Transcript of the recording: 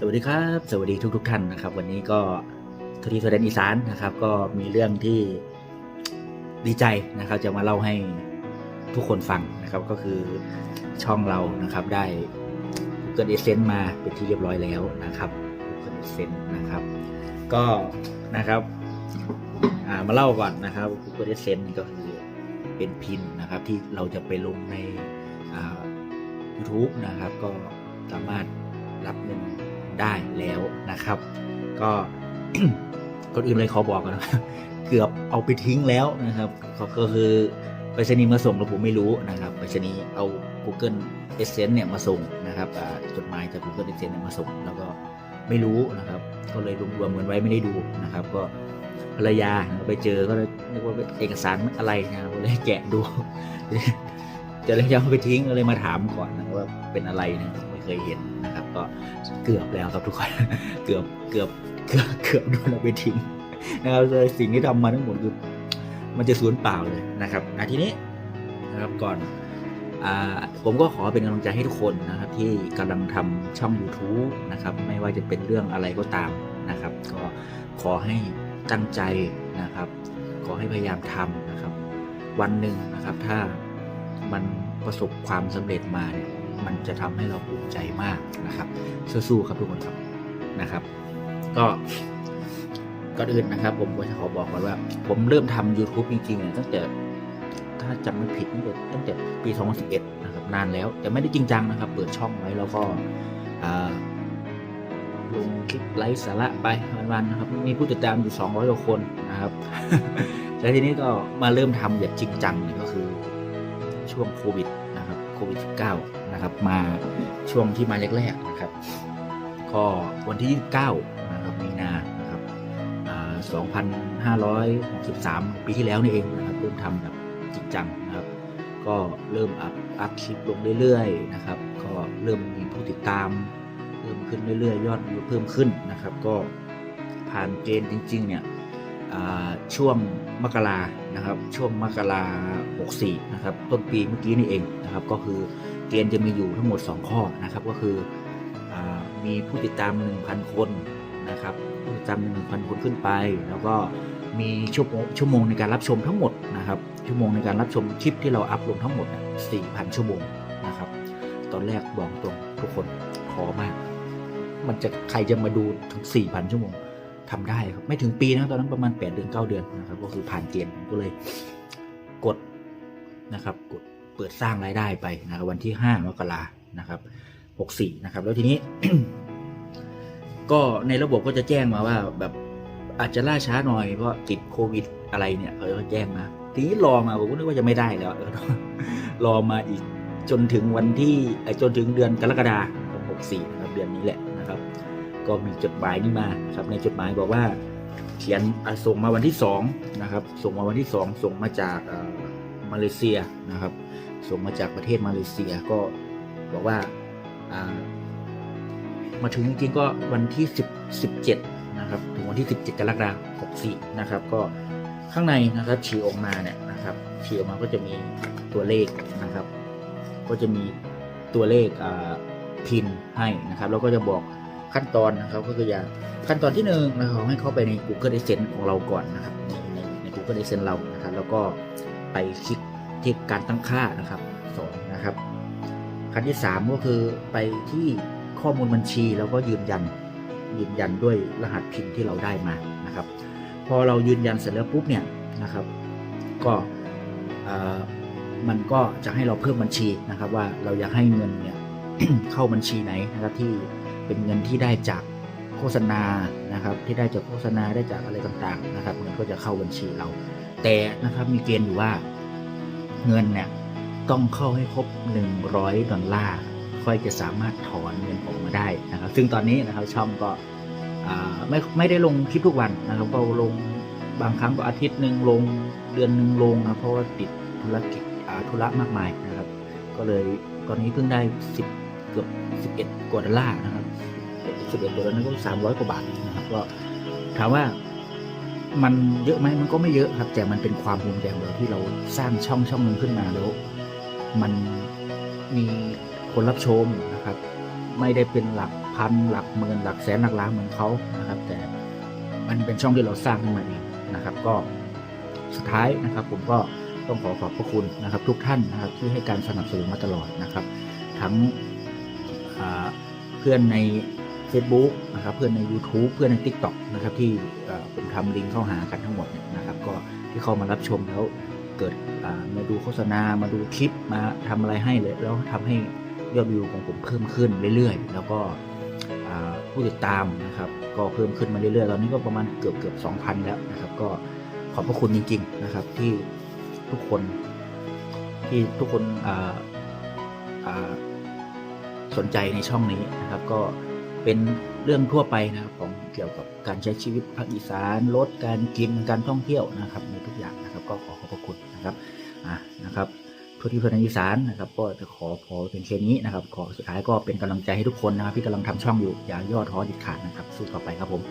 สวัสดีครับ สวัสดีทุกทท่านนะครับ วันนี้ก็ททีโซเดนอีสานนะครับ ก็มีเรื่องที่ดีใจนะครับ จะมาเล่าให้ทุกคนฟังนะครับ ก็คือช่องเรานะครับได้ Google Adsense มาเป็นที่เรียบร้อยแล้วนะครับ Google Adsense นะครับ ก็นะครับมาเล่าก่อนนะครับ Google Adsense ก็คือเป็นพินนะครับที่เราจะไปลงใน YouTube นะครับ ก็สามารถรับเงิน ได้แล้วนะครับ ก็ก่อนอื่นเลยขอบอกก่อนนะเกือบเอาไปทิ้งแล้วนะครับก็คือไปรษณีมาส่งแล้วผมไม่รู้นะครับไปรษณีเอา Google Adsense เนี่ยมาส่งนะครับจดหมายจาก Google Adsense เนี่ยมาส่ง แล้วก็ไม่รู้นะครับ ก็เลยรวมๆเงินไว้ไม่ได้ดูนะครับ ก็ภรรยาไปเจอก็เลยนึกว่าเอกสารอะไรนะครับก็เลยแกะดูจะเลยยังเอาไปทิ้งก็เลยมาถามก่อนนะว่าเป็นอะไรนะไม่เคยเห็นนะครับ ก็เกือบแล้วครับทุกคนเกือบเกือบเกือบเกือบโดนเอาไปทิ้งนะครับเลยสิ่งที่ทำมาทั้งหมดคือมันจะสูญเปล่าเลยนะครับอะทีนี้นะครับก่อนผมก็ขอเป็นกำลังใจให้ทุกคนนะครับที่กำลังทำช่อง YouTube นะครับไม่ว่าจะเป็นเรื่องอะไรก็ตามนะครับ ก็ขอให้ตั้งใจนะครับ ขอให้พยายามทำนะครับ วันหนึ่งนะครับถ้ามันประสบความสำเร็จมาเนี่ย มันจะทำให้เราภูมิใจมากนะครับ สู้ๆครับทุกคนครับนะครับ ก็ก่อนอื่นนะครับ ผมก็จะขอบอกก่อนว่า ผมเริ่มทำ YouTube จริงๆเนี่ยตั้งแต่ถ้าจำไม่ผิดตั้งแต่ตั้งแต่ปี 2011 นะครับ นานแล้ว แต่ไม่ได้จริงจังนะครับ เปิดช่องไว้แล้วก็อ่าลงคลิปไลฟ์สาระไปวันๆนะครับ มีผู้ติดตามอยู่ 200กว่าคนนะครับแล้วทีนี้ก็มาเริ่มทำแบบจริงจังเนี่ยก็คือช่วงโควิดนะครับ โควิด -19 นะครับ มาช่วงที่มาแรกๆนะครับ ก็วันที่ 29 นะครับ มีนานะครับอ่า2,563 ปีที่แล้วนี่เองนะครับ เริ่มทำแบบจริงจังนะครับ ก็เริ่มอัพอัพคลิปลงเรื่อยๆนะครับ ก็เริ่มมีผู้ติดตามเพิ่มขึ้นเรื่อยๆ ยอดวิวเพิ่มขึ้นนะครับ ก็ผ่านเกณฑ์จริง ๆ เนี่ย ช่วงมกรานะครับ ช่วงมกรา64 นะครับ ต้นปีเมื่อกี้นี่เองนะครับ ก็คือเกณฑ์จะมีอยู่ทั้งหมด 2 ข้อนะครับ ก็คืออมีผู้ติดตาม 1,000 คนนะครับ ผู้ติดตาม 1,000 คนขึ้นไป แล้วก็มีชั่วโมงชั่วโมงในการรับชมทั้งหมดนะครับ ชั่วโมงในการรับชมคลิปที่เราอัพลงทั้งหมด 4,000 ชั่วโมงนะครับ ตอนแรกบอกตรงทุกคนขอมาก มันจะใครจะมาดูถึง 4,000 ชั่วโมง ทำได้ครับไม่ถึงปีนะตอนนั้นประมาณ 8 เดือน 9 เดือนนะครับ ก็คือผ่านเกณฑ์ผมก็เลยกดนะครับ กดเปิดสร้างรายได้ไปนะครับวันที่ 5 มกรานะครับ64นะครับ แล้วทีนี้ ก็ในระบบก็จะแจ้งมาว่า แบบอาจจะล่าช้าหน่อยเพราะติดโควิดอะไรเนี่ยเขาก็แจ้งมา ทีนี้รอมาผมก็นึกว่าจะไม่ได้แล้วรอมาอีกจนถึงวันที่เอ่อจนถึงเดือนกรกฎาคม64นะครับเดือนนี้แหละนะครับ ก็มีจดหมายนี่มาครับ ในจดหมายบอกว่าเขียนส่งมาวันที่สองนะครับ ส่งมาวันที่สองส่งมาจากมาเลเซียนะครับ ส่งมาจากประเทศมาเลเซียก็บอกว่าามาถึงจริงๆก็วันที่10 17นะครับ ถึงวันที่ 17กรกฎาคม64นะครับ ก็ข้างในนะครับฉีออกมาเนี่ยนะครับฉีออกมาก็จะมีตัวเลขนะครับ ก็จะมีตัวเลขพินให้นะครับ แล้วก็จะบอก ขั้นตอนนะครับก็คืออย่างขั้นตอนที่หนึ่งนะครับให้เข้าไปใน Google Adsense ของเราก่อนนะครับในใน Google Adsense เรานะครับ แล้วก็ไปคลิกที่การตั้งค่านะครับสองนะครับขั้นที่สามก็คือไปที่ข้อมูลบัญชีแล้วก็ยืนยันยืนยันด้วยรหัสพินที่เราได้มานะครับ พอเรายืนยันเสร็จแล้วปุ๊บเนี่ยนะครับ ก็มันก็จะให้เราเพิ่มบัญชีนะครับ ว่าเราอยากให้เงินเนี่ยเข้าบัญชีไหนนะครับที่ เป็นเงินที่ได้จากโฆษณานะครับ ที่ได้จากโฆษณาได้จากอะไรต่างๆนะครับเงินก็จะเข้าบัญชีเรา แต่นะครับมีเกณฑ์อยู่ว่าเงินเนี่ยต้องเข้าให้ครบ 100 ดอลลาร์ค่อยจะสามารถถอนเงินออกมาได้นะครับ ซึ่งตอนนี้นะครับช่องก็ไม่ไม่ได้ลงคลิปทุกวันนะครับก็ลงบางครั้งก็อาทิตย์หนึ่งลงเดือนหนึ่งลงนะเพราะว่าติดธุรกิจธุระมากมายนะครับ ก็เลยตอนนี้เพิ่งได้สิบเกือบสิบเอ็ดกว่าดอลลาร์นะครับ สิบเอ็ดกว่าดอลลาร์นั่นก็สามร้อยกว่าบาทนะครับก็ถามว่ามันเยอะไหมมันก็ไม่เยอะครับ แต่มันเป็นความภูมิใจของเราที่เราสร้างช่องช่องหนึ่งขึ้นมาแล้ว มันมีคนรับชมนะครับ ไม่ได้เป็นหลักพันหลักหมื่นหลักแสนหลักล้านเหมือนเขานะครับ แต่มันเป็นช่องที่เราสร้างขึ้นมาเองนะครับ ก็สุดท้ายนะครับ ผมก็ต้องขอขอบพระคุณนะครับ ทุกท่านนะครับที่ให้การสนับสนุนมาตลอดนะครับ ทั้งเพื่อนใน Facebook นะครับเพื่อนใน YouTube เพื่อนใน TikTok นะครับที่ผมทำลิงก์เข้าหากันทั้งหมดนะครับก็ที่เข้ามารับชมแล้วเกิดมาดูโฆษณามาดูคลิปมาทำอะไรให้เลยแล้วทำให้ยอดวิวของผมเพิ่มขึ้นเรื่อยๆ แล้วก็ผู้ติดตามนะครับก็เพิ่มขึ้นมาเรื่อยๆ ตอนนี้ก็ประมาณเกือบเกือบ2,000 แล้วนะครับ ก็ขอบพระคุณจริง ๆนะครับที่ทุกคนที่ทุกคนสนใจในช่องนี้นะครับ ก็ เป็นเรื่องทั่วไปนะครับของเกี่ยวกับการใช้ชีวิตภาคอีสานลดการกินการท่องเที่ยวนะครับในทุกอย่างนะครับก็ขอขอบพระคุณนะครับอ่านะครับทั่วที่เพื่อนอีสานนะครับก็จะขอพอเป็นแค่นี้นะครับขอสุดท้ายก็เป็นกำลังใจให้ทุกคนนะครับที่กำลังทำช่องอยู่อย่าย่อท้อดิดขาดนะครับสู้ต่อไปครับผม